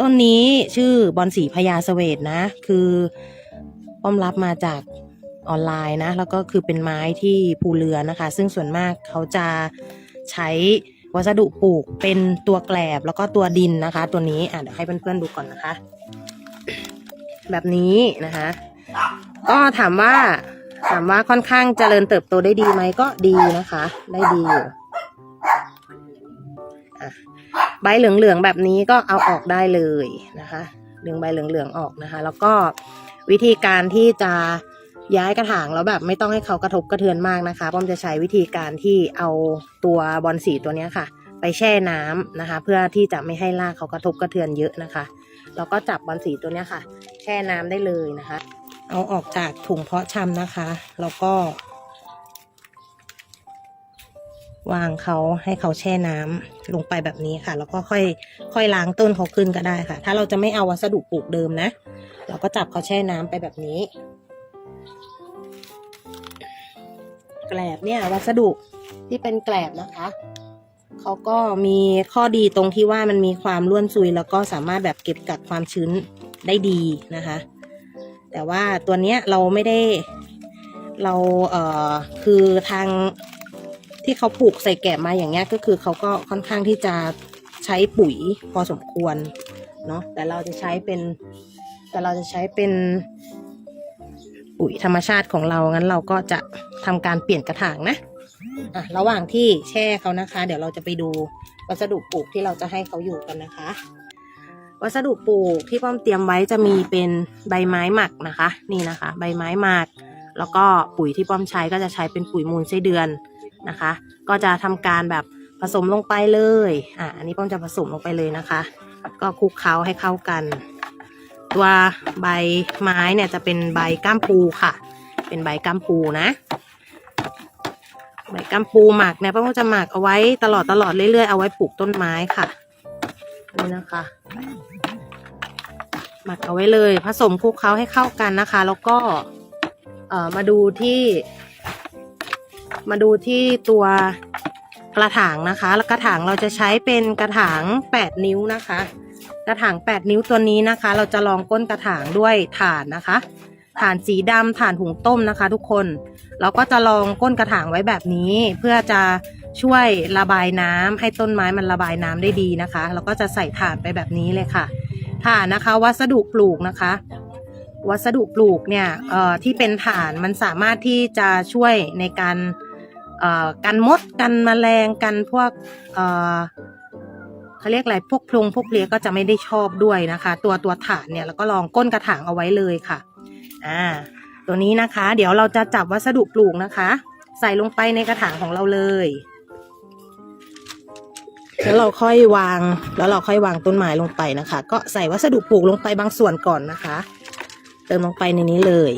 ต้นนี้ชื่อบอนสีพญาเสวตนะ คือป้อมรับมาจากออนไลน์นะ แล้วก็คือเป็นไม้ที่ภูเรือนะคะ ซึ่งส่วนมากเขาจะใช้วัสดุปลูกเป็นตัวแกลบแล้วก็ตัวดินนะคะ ตัวนี้อะเดี๋ยวให้เพื่อนๆดูก่อนนะคะ แบบนี้นะคะ ก็ถามว่าถามว่าค่อนข้างเจริญเติบโตได้ดีไหมก็ดีนะคะ ได้ดีอยู่ ใบเหลืองๆแบบนี้ก็เอาออกได้เลยนะคะดึงใบเหลืองๆออกนะคะ แล้วก็วิธีการที่จะย้ายกระถางแล้วแบบไม่ต้องให้เขากระทบกระเทือนมากนะคะป้อมจะใช้วิธีการที่เอาตัวบอลสีตัวนี้ค่ะ ไปแช่น้ำนะคะ เพื่อที่จะไม่ให้รากเขากระทบกระเทือนเยอะนะคะแล้วก็จับบอลสีตัวนี้ค่ะ แช่น้ำได้เลยนะคะ เอาออกจากถุงเพาะชำนะคะ แล้วก็ วางเขาให้เขาแช่น้ำลงไปแบบนี้ค่ะ แล้วก็ค่อยค่อยล้างต้นเขาขึ้นก็ได้ค่ะ ถ้าเราจะไม่เอาวัสดุปลูกเดิมนะ เราก็จับเขาแช่น้ำไปแบบนี้ แกลบเนี่ยวัสดุที่เป็นแกลบนะคะเขาก็มีข้อดีตรงที่ว่ามันมีความร่วนซุย แล้วก็สามารถแบบเก็บกักความชื้นได้ดีนะคะ แต่ว่าตัวเนี้ยเราไม่ได้เราเอ่อคือทาง ที่เขาปลูกใส่แกะมาอย่างเงี้ยก็คือเขาก็ค่อนข้างที่จะใช้ปุ๋ยพอสมควรเนาะแต่เราจะใช้เป็น แต่เราจะใช้เป็นปุ๋ยธรรมชาติของเรางั้นเราก็จะทำการเปลี่ยนกระถางนะอะระหว่างที่แช่เขานะคะ เดี๋ยวเราจะไปดูวัสดุปลูกที่เราจะให้เขาอยู่กันนะคะ วัสดุปลูกที่ป้อมเตรียมไว้จะมีเป็นใบไม้หมักนะคะ นี่นะคะ ใบไม้หมัก แล้วก็ปุ๋ยที่ป้อมใช้ก็จะใช้เป็นปุ๋ยมูลไส้เดือน นะคะ ก็จะทำการแบบผสมลงไปเลย อะอันนี้ป้อมจะผสมลงไปเลยนะคะ ก็คลุกเคล้าให้เข้ากัน ตัวใบไม้เนี่ยจะเป็นใบก้ามปูค่ะ เป็นใบก้ามปูนะ ใบก้ามปูหมักเนี่ยป้อมก็จะหมักเอาไว้ตลอดตลอดเรื่อยๆเอาไว้ปลูกต้นไม้ค่ะนี่นะคะ หมักเอาไว้เลย ผสมคลุกเคล้าให้เข้ากันนะคะ แล้วก็เอ่อมาดูที่ มาดูที่ตัวกระถางนะคะแล้วกระถางเราจะใช้เป็นกระถาง 8 นิ้วนะคะ กระถาง 8 นิ้วตัวนี้นะคะ เราจะลองก้นกระถางด้วยถ่านนะคะถ่านสีดำถ่านหุงต้มนะคะ ทุกคน เราก็จะลองก้นกระถางไว้แบบนี้ เพื่อจะช่วยระบายน้ำให้ต้นไม้มันระบายน้ำได้ดีนะคะ เราก็จะใส่ถ่านไปแบบนี้เลยค่ะถ่านนะคะ วัสดุปลูกนะคะ วัสดุปลูกเนี่ยเอ่อที่เป็นถ่านมันสามารถที่จะช่วยในการ กันมดกันแมลงกันพวกเอ่อเขาเรียกอะไรพวกพลุงพวกเพลี้ยก็จะไม่ได้ชอบด้วยนะคะ ตัวตัวถ่านเนี่ยแล้วก็ลองก้นกระถางเอาไว้เลยค่ะอ่าตัวนี้นะคะ เดี๋ยวเราจะจับวัสดุปลูกนะคะ ใส่ลงไปในกระถางของเราเลยแล้วเราค่อยวาง แล้วเราค่อยวางต้นไม้ลงไปนะคะ ก็ใส่วัสดุปลูกลงไปบางส่วนก่อนนะคะ เติมลงไปในนี้เลย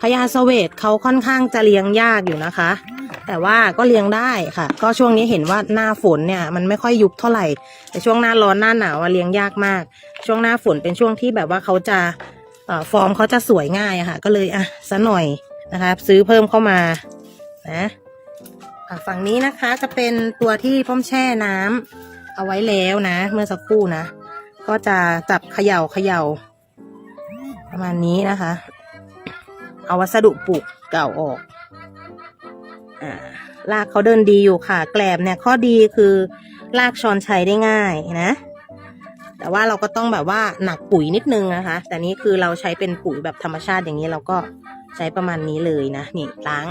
พญาสเวตเขาค่อนข้างจะเลี้ยงยากอยู่นะคะ แต่ว่าก็เลี้ยงได้ค่ะ ก็ช่วงนี้เห็นว่าหน้าฝนเนี่ยมันไม่ค่อยยุบเท่าไหร่ แต่ช่วงหน้าร้อนหน้าหนาวเลี้ยงยากมาก ช่วงหน้าฝนเป็นช่วงที่แบบว่าเขาจะฟอร์มเขาจะสวยง่ายค่ะ ก็เลยอะซะหน่อยนะคะ ซื้อเพิ่มเข้ามานะฝั่งนี้นะคะจะเป็นตัวที่พ่อมแช่น้ำเอาไว้แล้วนะ เมื่อสักครู่นะ ก็จะจับเขย่าเขย่าประมาณนี้นะคะ เอาวัสดุปลูกเก่าออกอ่ารากเขาเดินดีอยู่ค่ะ แกลบเนี่ยข้อดีคือรากช้อนใชัยได้ง่ายนะ แต่ว่าเราก็ต้องแบบว่าหนักปุ๋ยนิดนึงนะคะ แต่นี้คือเราใช้เป็นปุ๋ยแบบธรรมชาติอย่างนี้เราก็ใช้ประมาณนี้เลยนะนี่ล้าง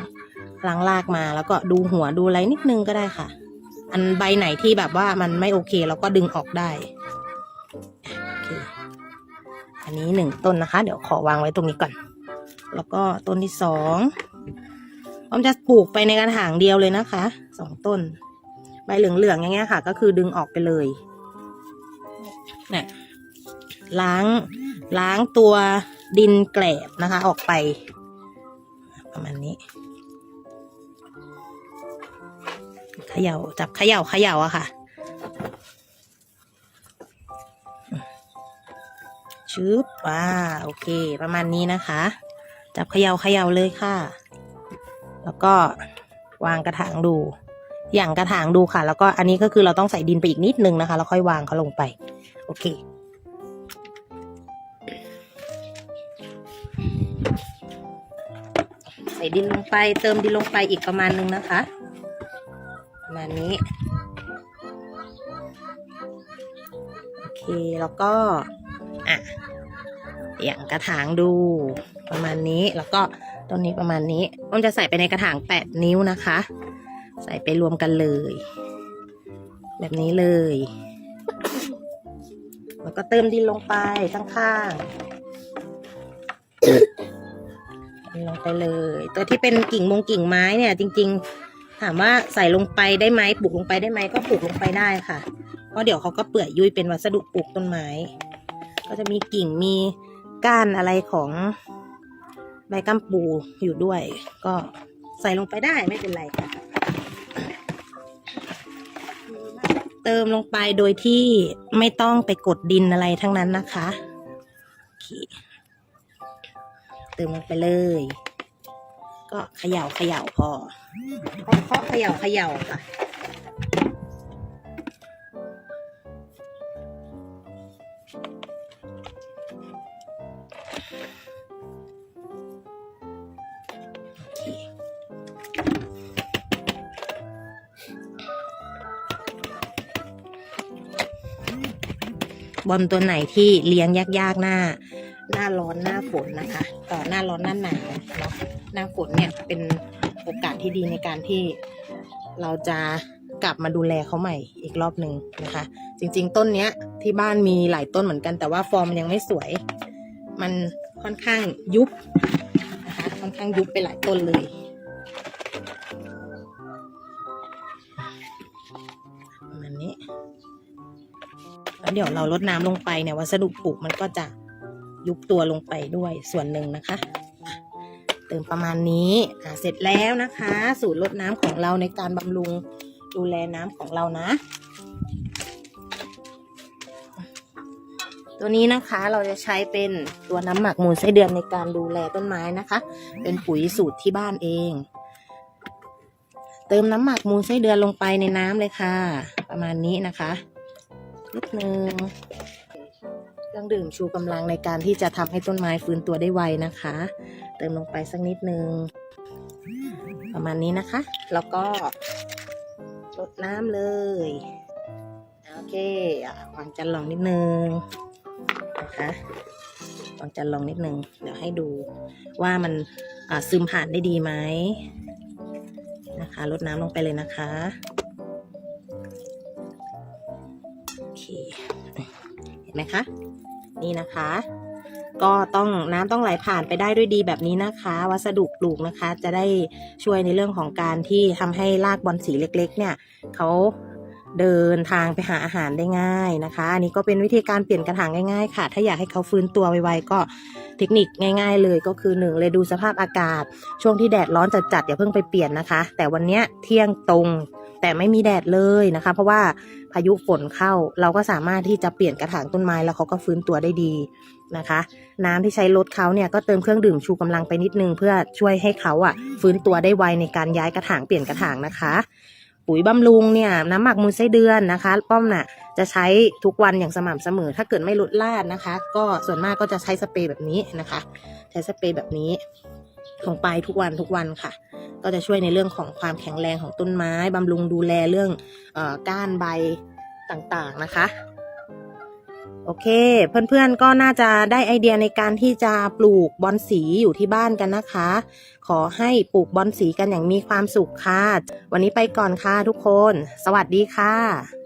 ล้างรากมาแล้วก็ดูหัวดูอะไรนิดนึงก็ได้ค่ะ อันใบไหนที่แบบว่ามันไม่โอเคเราก็ดึงออกได้อันนี้หนึ่งต้นนะคะ เดี๋ยวขอวางไว้ตรงนี้ก่อน แล้วก็ต้นที่สองออมจะปลูกไปในกระถางเดียวเลยนะคะสองต้น ใบเหลืองๆอย่างเงี้ยค่ะ ก็คือดึงออกไปเลยเนี่ยล้างล้างตัวดินแกลบนะคะ ออกไป ประมาณนี้เขย่าจับเขย่าเขย่าอะค่ะชืบว้าโอเค ประมาณนี้นะคะ จับเขย่าเขย่าเลยค่ะ แล้วก็วางกระถางดู อย่างกระถางดูค่ะ แล้วก็อันนี้ก็คือเราต้องใส่ดินไปอีกนิดนึงนะคะ แล้วค่อยวางเขาลงไป โอเคใส่ดินลงไป เติมดินลงไปอีกประมาณนึงนะคะ ประมาณนี้ โอเค แล้วก็ อะอย่างกระถางดู ประมาณนี้แล้วก็ต้นนี้ประมาณนี้ต้นจะใส่ไปในกระถางแปดนิ้วนะคะ ใส่ไปรวมกันเลย แบบนี้เลย แล้วก็เติมดินลงไปข้างๆดินลงไปเลย ตัวที่เป็นกิ่งมงกิ่งไม้เนี่ย จริง ๆ ถามว่าใส่ลงไปได้ไหมปลูกลงไปได้ไหมก็ปลูกลงไปได้ค่ะเพราะเดี๋ยวเขาก็เปื่อยยุ่ยเป็นวัสดุปลูกต้นไม้ ก็จะมีกิ่งมีก้านอะไรของ ใบกัมปูอยู่ด้วย ก็ใส่ลงไปได้ไม่เป็นไรค่ะเติมลงไปโดยที่ไม่ต้องไปกดดินอะไรทั้งนั้นนะคะเคเติมลงไปเลย ก็เขย่าเขย่าพอเคาะๆเขย่าเขย่าค่ะ บอลตัวไหนที่เลี้ยงยากๆหน้า หน้าร้อนหน้าฝนนะคะต่อหน้าร้อนหน้าหนาวเนาะหน้าฝนเนี่ยเป็นโอกาสที่ดีในการที่เราจะกลับมาดูแลเขาใหม่อีกรอบหนึ่งนะคะ จริง ๆ ต้นเนี้ยที่บ้านมีหลายต้นเหมือนกัน แต่ว่าฟอร์มมันยังไม่สวย มันค่อนข้างยุบนะคะค่อนข้างยุบไปหลายต้นเลยประมาณนี้ แล้วเดี๋ยวเราลดน้ำลงไปเนี่ยวัสดุปลูกมันก็จะยุบตัวลงไปด้วยส่วนหนึ่งนะคะ เติมประมาณนี้อะเสร็จแล้วนะคะ สูตรลดน้ำของเราในการบำรุงดูแลน้ำของเรานะ ตัวนี้นะคะเราจะใช้เป็นตัวน้ำหมักมูลไส้เดือนในการดูแลต้นไม้นะคะ เป็นปุ๋ยสูตรที่บ้านเอง เติมน้ำหมักมูลไส้เดือนลงไปในน้ำเลยค่ะ ประมาณนี้นะคะ นิดนึงเครื่องดื่มชูกำลังในการที่จะทำให้ต้นไม้ฟื้นตัวได้ไวนะคะ เติมลงไปสักนิดนึง ประมาณนี้นะคะ แล้วก็ลดน้ำเลยโอเคอวางจันลองนิดนึงนะคะวางจันลองนิดนึง เดี๋ยวให้ดูว่ามันซึมผ่านได้ดีไหมนะคะลดน้ำลงไปเลยนะคะ นไหมคะ นี่นะคะ ก็ต้องน้ำต้องไหลผ่านไปได้ด้วยดีแบบนี้นะคะ วัสดุปลูกนะคะ จะได้ช่วยในเรื่องของการที่ทำให้รากบอลสีเล็ก ๆ เนี่ยเขาเดินทางไปหาอาหารได้ง่ายนะคะ อันนี้ก็เป็นวิธีการเปลี่ยนกระถางง่ายๆ ค่ะ ถ้าอยากให้เขาฟื้นตัวไวๆก็เทคนิคง่าย ๆ เลยก็คือหนึ่งเลยดูสภาพอากาศ ช่วงที่แดดร้อนจัดๆอย่าเพิ่งไปเปลี่ยนนะคะ แต่วันเนี้ยเที่ยงตรง แต่ไม่มีแดดเลยนะคะ เพราะว่าพายุฝนเข้าเราก็สามารถที่จะเปลี่ยนกระถางต้นไม้แล้วเขาก็ฟื้นตัวได้ดีนะคะ น้ำที่ใช้ลดเขาเนี่ยก็เติมเครื่องดื่มชูกำลังไปนิดนึง เพื่อช่วยให้เขาอะฟื้นตัวได้ไวในการย้ายกระถางเปลี่ยนกระถางนะคะ ปุ๋ยบำรุงเนี่ยน้ำหมักมูลไส้เดือนนะคะ ป้อมน่ะจะใช้ทุกวันอย่างสม่ำเสมอ ถ้าเกิดไม่ลดลาดนะคะ ก็ส่วนมากก็จะใช้สเปรย์แบบนี้นะคะ ใช้สเปรย์แบบนี้ ลงไปทุกวันทุกวันค่ะ ก็จะช่วยในเรื่องของความแข็งแรงของต้นไม้บำรุงดูแลเรื่องออก้านใบต่างๆนะคะ โอเค เพื่อนๆก็น่าจะได้ไอเดียในการที่จะปลูกบอนสีอยู่ที่บ้านกันนะคะ ขอให้ปลูกบอนสีกันอย่างมีความสุขค่ะ วันนี้ไปก่อนค่ะทุกคน สวัสดีค่ะ